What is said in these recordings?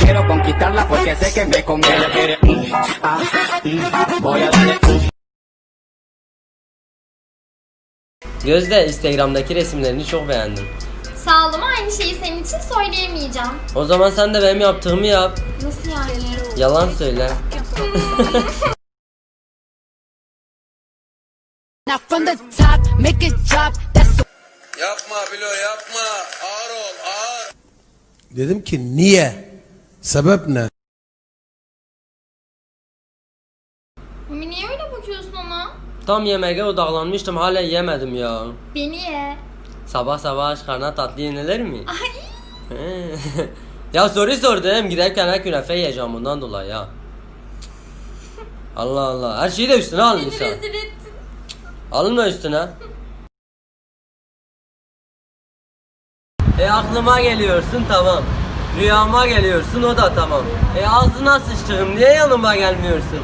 Quiero conquistarla porque sé que me conviene. Ella quiere, mm, ah, mm, voy a darle, mm. Gözde Instagram'daki resimlerini çok beğendim. Sağ ol ama aynı şeyi senin için söyleyemeyeceğim. O zaman sen de benim yaptığımı yap. Nasıl yani? Yalan söyle. Now from the top, make it drop. That's the Yapma Bilo yapma. Ağır ol ağır. Dedim ki niye? Sebep ne? Mami niye öyle bakıyorsun ona? Tam yemeğe odaklanmıştım hala yemedim ya. Beni ye. Sabah sabah aç karnına tatlı yenilir mi? Ay. Ya soru sordum giderken künefe yiyeceğim bundan dolayı ya. Allah Allah her şeyi de üstüne alın Beni insan. rezil ettin. Alınma üstüne. E aklıma geliyorsun tamam. Rüyama geliyorsun o da tamam. E ağzına sıçtığım niye yanıma gelmiyorsun?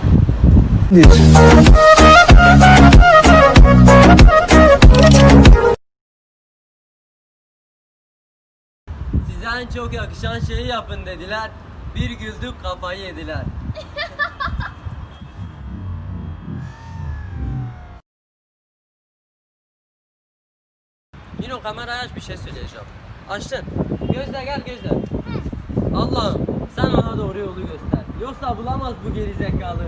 Size en çok yakışan şeyi yapın dediler. Bir güldük kafayı yediler. Yine kamerayı aç bir şey söyleyeceğim. Açtın. Gözle gel gözle. Allah'ım sen ona doğru yolu göster. Yoksa bulamaz bu geri zekalı.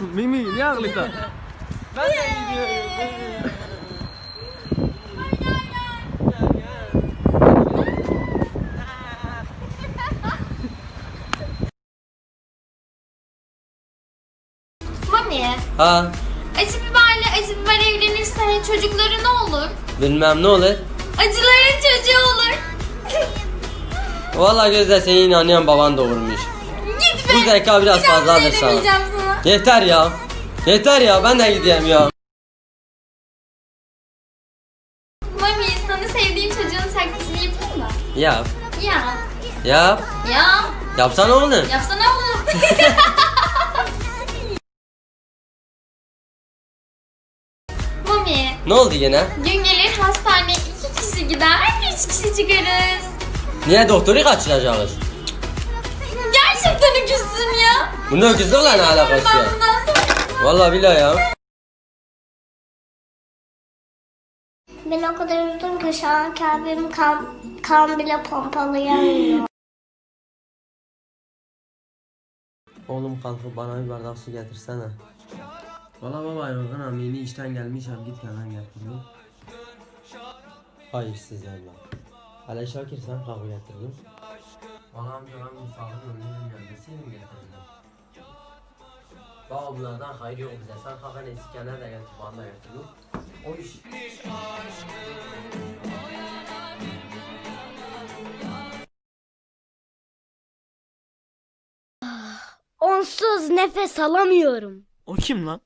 Mimi ne ağlıyorsun? ben de gidiyorum. Mami, Ha acı biberle acı biber evlenirse çocukları ne olur? bilmem ne olur. Acıların çocuğu olur. Valla gözle seni inanıyorum baban doğurmuş. Git be. Bu zeka biraz Bir daha fazladır sana. sana. Yeter ya. Yeter ya ben de gideyim ya. Mami sana sevdiğim çocuğun taklidini yapayım mı? Yap. Ya. Yap. Ya. Yapsana oğlum. Yapsana oğlum. Mami, Ne oldu yine? gün gelir hastaneye iki kişi gider, üç kişi çıkarız. Niye doktoru kaçıracağız? Gerçekten öküzsün ya. Bunda öküzlükle ne alakası Ben ya? bundan sonra... Valla billahi ya. Ben o kadar üzüldüm ki şu an kalbim kan, kan bile pompalayamıyor. Oğlum kalkıp bana bir bardak su getirsene. Valla baba yorgunum yeni işten gelmişim git hemen getiriyorum. Hayır siz evlat. Hele Şakir sen kahve getirdin. Bana bir olan mutfağın önüne gelmeseydim getirdim. Bak bunlardan hayır yok bize sen kahve neyse kendine de getir bana da getirdin. O iş. Onsuz nefes alamıyorum. O kim lan?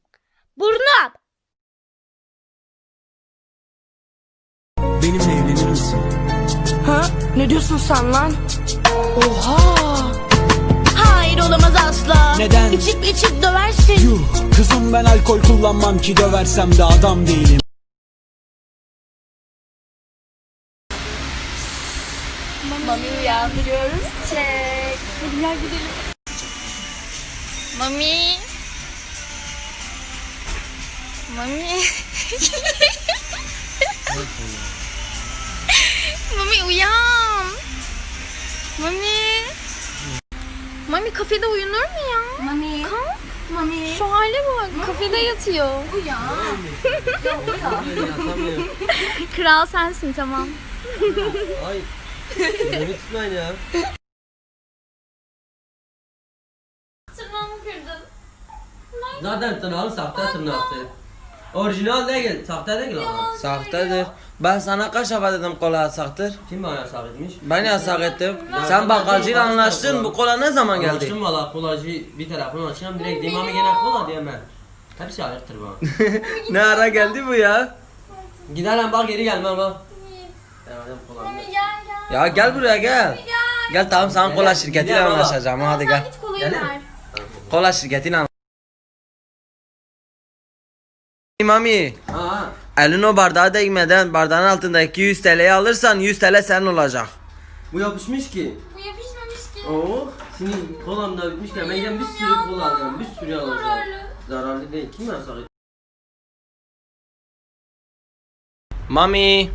Burnum. Benimle evlenir misin? Ha? Ne diyorsun sen lan? Oha! Hayır olamaz asla. Neden? İçip içip döversin. Yuh kızım ben alkol kullanmam ki döversem de adam değilim. Mami uyandırıyoruz. Çek. Hadi gel gidelim. Mami. Mami. Mami uyan. Mami. Mami kafede uyunur mu ya? Mami. Kalk. Mami. Şu hale bak. Kafede yatıyor. Uyan. Yatamıyorum. Kral sensin tamam. Ay. Beni tutmayın ya. Tırnağımı kırdın. Zaten tırnağım sahte tırnaktı. Orijinal değil, sahte değil ama. Sahtedir. Ben sana kaç defa dedim kola yasaktır. Kim bana yasak etmiş? Ben yasak ettim. Sen bakkalcıyla anlaştın. Bu kola ne zaman geldi? Anlaştım valla kolacı bir telefon açacağım direkt diyeyim ama gene kola diyemem. Hepsi ayıktır bana. Ne ara geldi bu ya? Gidelim bak geri gelmem bak. Ben alacağım kola. Mami gel gel. Ya gel buraya gel. Gel tamam sana kola şirketiyle gel baba. anlaşacağım. Hadi Sen gel. git kolayı Gel. ver. Kola şirketiyle Mami, Ha. elin o bardağa değmeden bardağın altındaki 100 TL'yi alırsan 100 TL senin olacak. Bu yapışmış ki. Bu yapışmamış ki. Oh, senin kolam da bitmişken ben gideceğim bir sürü kola alacağım, bir sürü alacağım. Zararlı. Değil, kim yasak? Mami.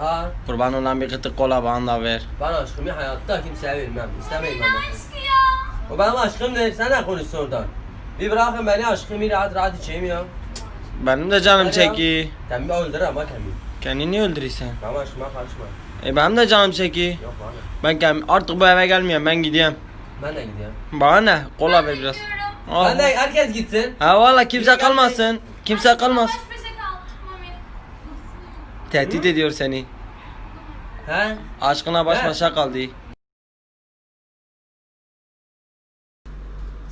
Ha, Kurban olan bir kıtık kola bana da ver. ben aşkımı hayatta kimseye vermem, istemeyim ben. Aşkı ya. O benim aşkım değil, sen ne konuşsun oradan? Bir bırakın beni aşkımı rahat rahat içeyim ya. Benim de canım Hadi ya. çeki. Sen bir öldür ama kendini. Kendini öldürürsen. Benim aşkıma karışma. E benim de canım çeki. Yok bana. Ben gel artık bu eve gelmiyorum ben gidiyorum. Ben de gidiyorum. Bana ne? Kola ver biraz. Ah. Ben de herkes gitsin. Ha valla kimse kalmasın. Kimse kalmasın. Baş başa kal. Mami. Tehdit ediyor seni. He? Aşkına baş başa kaldı.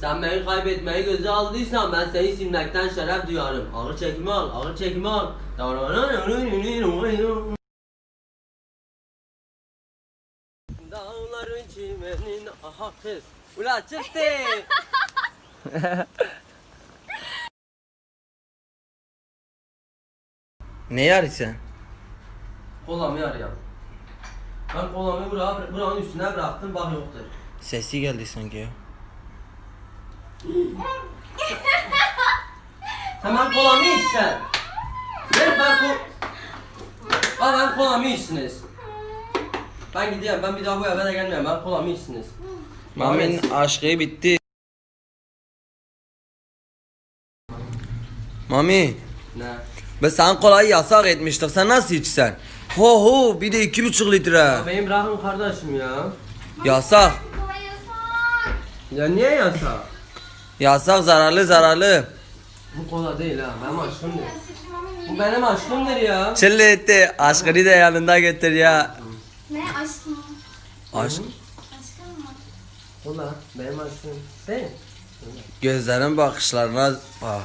Sen beni kaybetmeyi göze aldıysan ben seni silmekten şeref duyarım. Ağır çekimi al, ağır çekimi al. Dağların çimenin aha kız. Ula çıktı. Ne yarısı? Kolamı arayalım. Ben kolamı buraya, buranın üstüne bıraktım bak yoktur. Sesi geldi sanki ya. Hemen kolamı içsen. Ver ben kol... Al ben kolamı içsiniz. Ben gidiyorum ben bir daha bu eve de gelmiyorum ben kolamı içsiniz. Mami'nin aşkı bitti. Mami, Ne? ben sana kolayı yasak etmiştik. Sen nasıl içsen? Ho ho, bir de iki buçuk litre. Ya benim bırakın kardeşim ya. Yasak. Kolay yasak. Ya niye yasak? Yasak zararlı zararlı. Bu kola değil ha benim aşkımdır. Bu benim aşkımdır ya. Çilli etti. Aşkını da yanında getir ya. Ne aşkım? Aşk. Aşkım mı? Kola benim aşkım. Değil. Gözlerin bakışlarına bak.